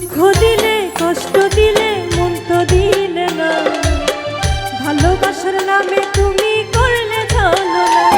দুঃখ দিলে কষ্ট দিলে মন তো দিলে না। ভালোবাসার নামে তুমি করলে ভালো না।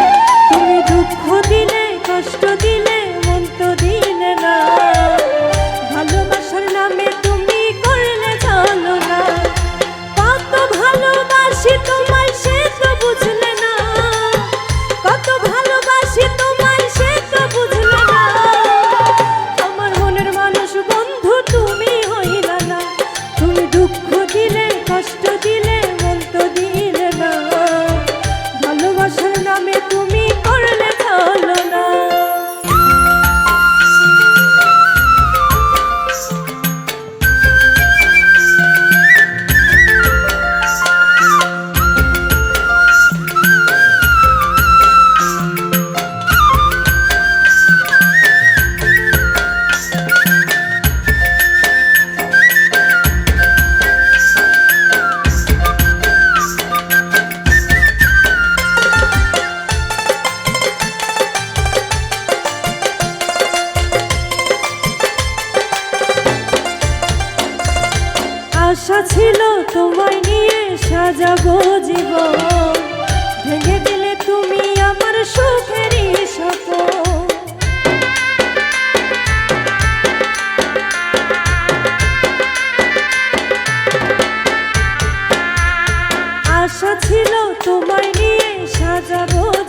আশা ছিল তোমায় নিয়ে সাজাবো জীবন। ভেঙে দিলে তুমি আমার সুখের আশা ছিল তোমায় নিয়ে সাজাবো